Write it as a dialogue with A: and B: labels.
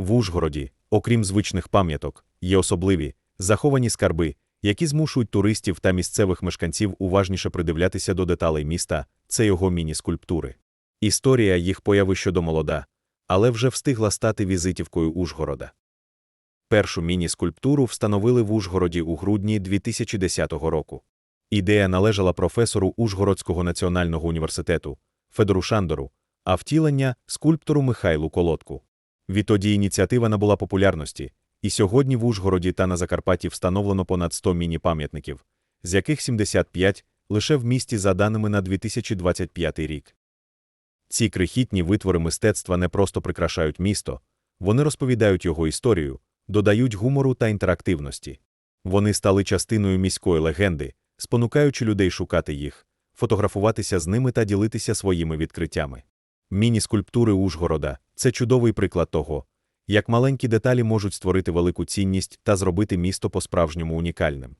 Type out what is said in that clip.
A: В Ужгороді, окрім звичних пам'яток, є особливі, заховані скарби, які змушують туристів та місцевих мешканців уважніше придивлятися до деталей міста, це його міні-скульптури. Історія їх появи щодо молода, але вже встигла стати візитівкою Ужгорода. Першу міні-скульптуру встановили в Ужгороді у грудні 2010 року. Ідея належала професору Ужгородського національного університету Федору Шандору, а втілення скульптору Михайлу Колодку. Відтоді ініціатива набула популярності, і сьогодні в Ужгороді та на Закарпатті встановлено понад 100 міні-пам'ятників, з яких 75 лише в місті за даними на 2025 рік. Ці крихітні витвори мистецтва не просто прикрашають місто, вони розповідають його історію, додають гумору та інтерактивності. Вони стали частиною міської легенди, спонукаючи людей шукати їх, фотографуватися з ними та ділитися своїми відкриттями. Міні-скульптури Ужгорода це чудовий приклад того, як маленькі деталі можуть створити велику цінність та зробити місто по-справжньому унікальним.